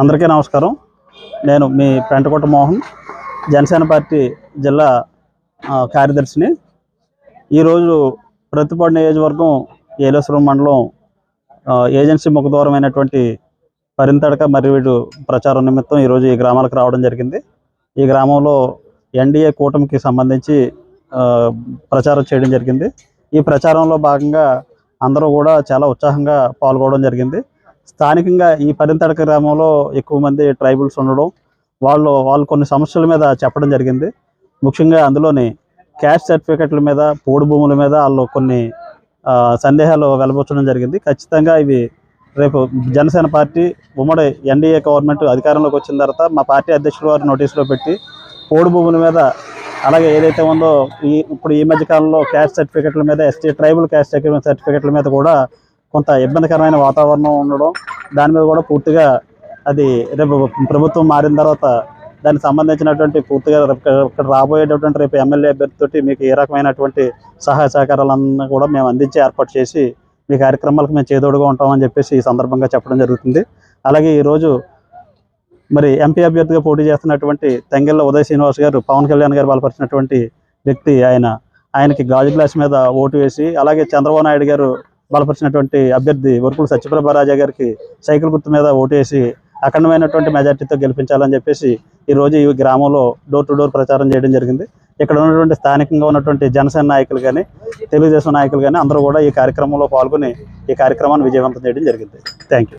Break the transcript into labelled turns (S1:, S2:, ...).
S1: అందరికీ నమస్కారం. నేను మీ పెంటకోట మోహన్ జనసేన పార్టీ జిల్లా కార్యదర్శిని. ఈరోజు ప్రతిపాడు నియోజకవర్గం ఏలేశ్వరం మండలం ఏజెన్సీ ముఖద్వారమైనటువంటి పరింతడక వీడు ప్రచారం నిమిత్తం ఈరోజు ఈ గ్రామాలకు రావడం జరిగింది. ఈ గ్రామంలో ఎన్డీఏ కూటమికి సంబంధించి ప్రచారం చేయడం జరిగింది. ఈ ప్రచారంలో భాగంగా అందరూ కూడా చాలా ఉత్సాహంగా పాల్గొనడం జరిగింది. స్థానికంగా ఈ పరింతడక గ్రామంలో ఎక్కువ మంది ట్రైబల్స్ ఉండడం వాళ్ళు వాళ్ళు కొన్ని సమస్యల మీద చెప్పడం జరిగింది. ముఖ్యంగా అందులోని క్యాస్ట్ సర్టిఫికెట్ల మీద పోడు భూముల మీద వాళ్ళు కొన్ని సందేహాలు వెలబుచ్చడం జరిగింది. ఖచ్చితంగా ఇవి రేపు జనసేన పార్టీ ఉమ్మడి ఎన్డీఏ గవర్నమెంట్ అధికారంలోకి వచ్చిన తర్వాత మా పార్టీ అధ్యక్షుల వారి నోటీసులో పెట్టి పోడు భూముల మీద అలాగే ఏదైతే ఉందో ఈ ఇప్పుడు ఈ మధ్య కాలంలో క్యాస్ట్ సర్టిఫికెట్ల మీద ఎస్టీ ట్రైబల్ క్యాస్ట్ సర్టిఫికెట్ల మీద కూడా కొంత ఇబ్బందికరమైన వాతావరణం ఉండడం దాని మీద కూడా పూర్తిగా అది రేపు ప్రభుత్వం మారిన తర్వాత దానికి సంబంధించినటువంటి పూర్తిగా ఇక్కడ రాబోయేటటువంటి రేపు ఎమ్మెల్యే అభ్యర్థితోటి మీకు ఏ రకమైనటువంటి సహాయ సహకారాలన్నీ కూడా మేము అందించి ఏర్పాటు చేసి మీ కార్యక్రమాలకు మేము చేదోడుగా ఉంటామని చెప్పేసి ఈ సందర్భంగా చెప్పడం జరుగుతుంది. అలాగే ఈరోజు మరి ఎంపీ అభ్యర్థిగా పోటీ చేస్తున్నటువంటి తెంగెళ్ళ ఉదయ్ శ్రీనివాస్ గారు పవన్ కళ్యాణ్ గారు బలపరిచినటువంటి వ్యక్తి ఆయన. ఆయనకి గాజు గ్లాస్ మీద ఓటు వేసి అలాగే చంద్రబాబు నాయుడు గారు బలపరిచినటువంటి అభ్యర్థి వరుపుల సత్యప్రభారాజా గారికి సైకిల్ గుర్తు మీద ఓటేసి అఖండమైనటువంటి మెజార్టీతో గెలిపించాలని చెప్పేసి ఈ రోజు ఈ గ్రామంలో డోర్ టు డోర్ ప్రచారం చేయడం జరిగింది. ఇక్కడ ఉన్నటువంటి స్థానికంగా ఉన్నటువంటి జనసేన నాయకులు కానీ తెలుగుదేశం నాయకులు కానీ అందరూ కూడా ఈ కార్యక్రమంలో పాల్గొని ఈ కార్యక్రమాన్ని విజయవంతం చేయడం జరిగింది. Thank you